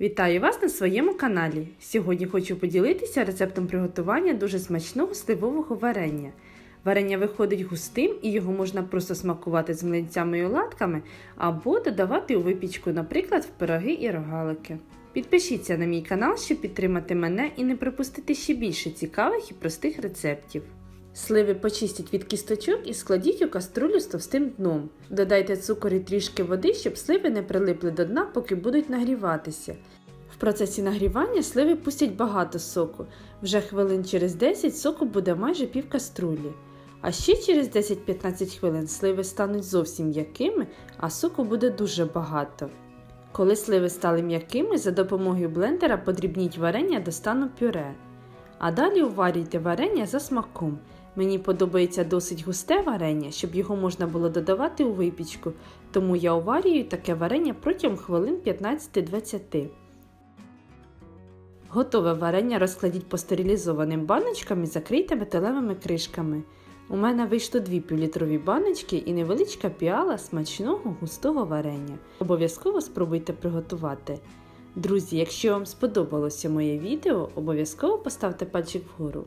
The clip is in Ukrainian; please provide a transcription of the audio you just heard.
Вітаю вас на своєму каналі. Сьогодні хочу поділитися рецептом приготування дуже смачного сливового варення. Варення виходить густим і його можна просто смакувати з млинцями і оладками або додавати у випічку, наприклад, в пироги і рогалики. Підпишіться на мій канал, щоб підтримати мене і не пропустити ще більше цікавих і простих рецептів. Сливи почистіть від кісточок і складіть у каструлю з товстим дном. Додайте цукор і трішки води, щоб сливи не прилипли до дна, поки будуть нагріватися. В процесі нагрівання сливи пустять багато соку. Вже хвилин через 10 соку буде майже пів каструлі. А ще через 10-15 хвилин сливи стануть зовсім м'якими, а соку буде дуже багато. Коли сливи стали м'якими, за допомогою блендера подрібніть варення до стану пюре. А далі уварюйте варення за смаком. Мені подобається досить густе варення, щоб його можна було додавати у випічку, тому я уварюю таке варення протягом хвилин 15-20. Готове варення розкладіть по стерилізованим баночкам і закрийте металевими кришками. У мене вийшло дві півлітрові баночки і невеличка піала смачного густого варення. Обов'язково спробуйте приготувати. Друзі, якщо вам сподобалося моє відео, обов'язково поставте пальчик вгору.